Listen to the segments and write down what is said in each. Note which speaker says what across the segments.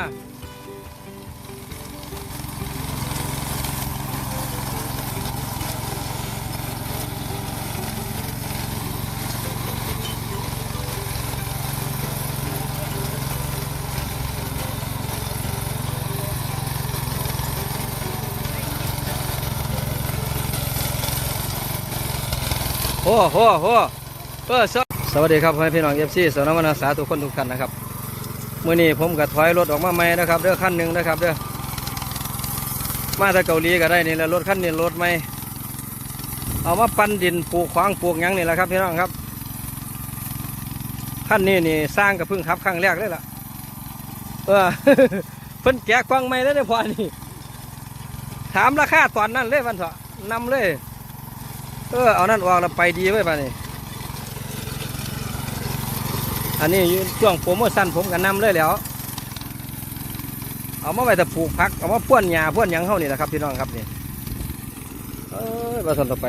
Speaker 1: โอ้โหโหเออสวสวัสดีครับพ่อแม่พี่น้องเอฟซีสนมนาสาทุกคนทุกท่านนะครับ มื่อนี้ผมก็ถอยรถออกมาใหม่นะครับเด้อขั้นหนึ่งนะครับเด้อมาจากเกาหลีก็ได้นี่แหละรถขั้นนี้รถใหม่เอามาปั้นดินปลูกขวางปลูกยังนี่แหละครับพี่น้องครับขั้นนี้นี่สร้างกับพึ่งขับครั้งแรกเลยล่ะเออเพิ่นแกะกวางใหม่แล้เลยพอนี่ถามราคาตอนนั้นเลยวันเถอะนำเลย เออเอานั่นออกแล้วไปดีไว้ป่ะนี่ อันนี้ช่วงโปรโมชั่นผมกันนำเลยแล้วเอามาไว้แต่ปลูกพักเอามาพ่วนหญ้าพ่วนหยังเข้านี่แหละครับพี่น้องครับนี่เออมาสนต่อไป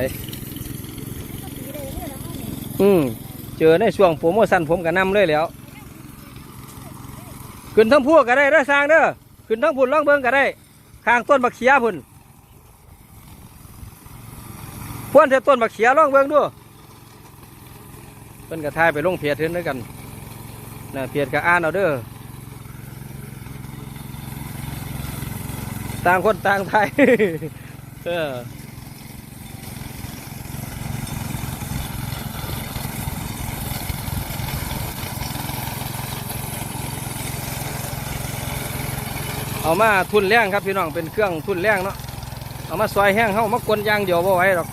Speaker 1: อืมเจอในช่วงโปรโมชั่นผมกันนำเลยแล้ว ขึ้นทั้งพวกก็ได้เด้สร้างเด้อขึ้นทั้งพุ่นล่องเบิ้งก็ได้ข้างต้นบักเขียพุ่นพวนเทต้นบักเขียล่องเบิงดูเพิ่นกระทายไปลงเพียรเทือนด้วยกัน นะเพียรกับอ่านเอาเด้อต่างคนต่างไทยเออเอามาทุนแรงครับพี่น้องเป็นเครื่องทุนแรงเนาะเอามาซอยแห้งเข้ามากวนยางเดียวบ่ไหวหรอก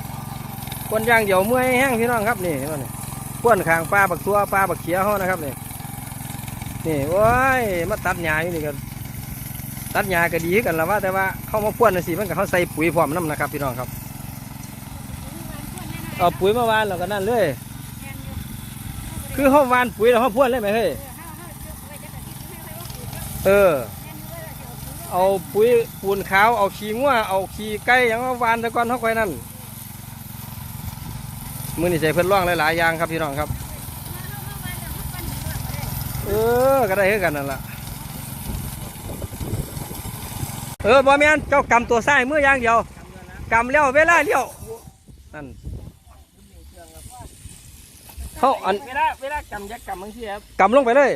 Speaker 1: คนยางเดี่ยวเมื่อยแห้งพี่น้องครับนี่เห็นไหมนี่พ้วนขางปลาบักตัวปลาบักเขียวเขานะครับนี่ นี่โอ้ยมาตัดหญ้าอยู่นี่กันตัดหญ้าก็ดีกันและว่า แต่ว่าเข้ามาพ้วนน่ะสิมันก็เขาใส่ปุ๋ยพร้อมน้ำนะครับ พี่น้องครับเอาปุ๋ยมาวานแล้วก็นั่นเลย คือเขาวานปุ๋ยแล้วเขาพ้วนเลยไหมเฮ้ยเออ เอาปุ๋ยปูนขาวเอาขี้งัวเอาขี้ไก่หยังมาวานต่ก่อนเขาค่อยนั่นมือนี่ใส่เพิ่นร่องหลายๆอย่างครับพี่น้องครับ ออก็ได้คือกันนั่นล่ะเออบอแมนเจ้ากำตัวซ้ายมืออย่างเดียวกำแล้วเวลาเลี้ยวนั่นเขาอัน
Speaker 2: เวลาเวลากำยักกำบางทีครับ
Speaker 1: กำลงไปเลย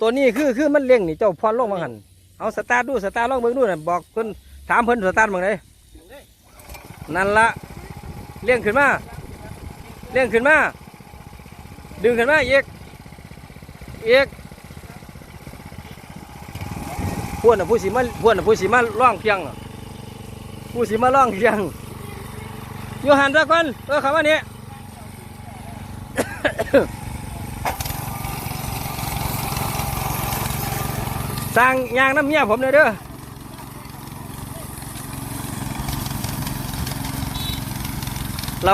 Speaker 1: ตัวนี้คือคือมันเลี้ยงนี่เจ้าพรลงมาหันเอาสตาร์ทดูสตาร์ทลองเบิ่งดูน่ะบอกเพิ่นถามเพิ่นสตาร์ทเบิ่งเลยนั่นละเลี้ยงขึ้นมาเลี้ยงขึ้นมาดึงขึ้นมาอีก อีกพวกน่ะผู้สิมาพวกน่ะผู้สิมาล่องเพียงผู้สิมาล่องเพียงอยู่หันด้วยกันเออคำว่านี้สร้างยางน้ำเมียผมเลยเด้อเรา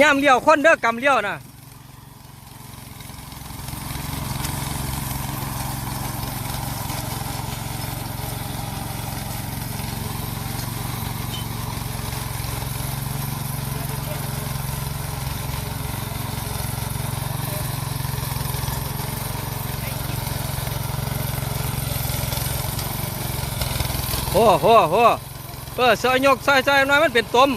Speaker 1: ย่ามเลี้ยวคนเด้อกำเลี้ยวนะโอ้โหโหเออซอยยกซอยซอยหน่อยมันเป็นตม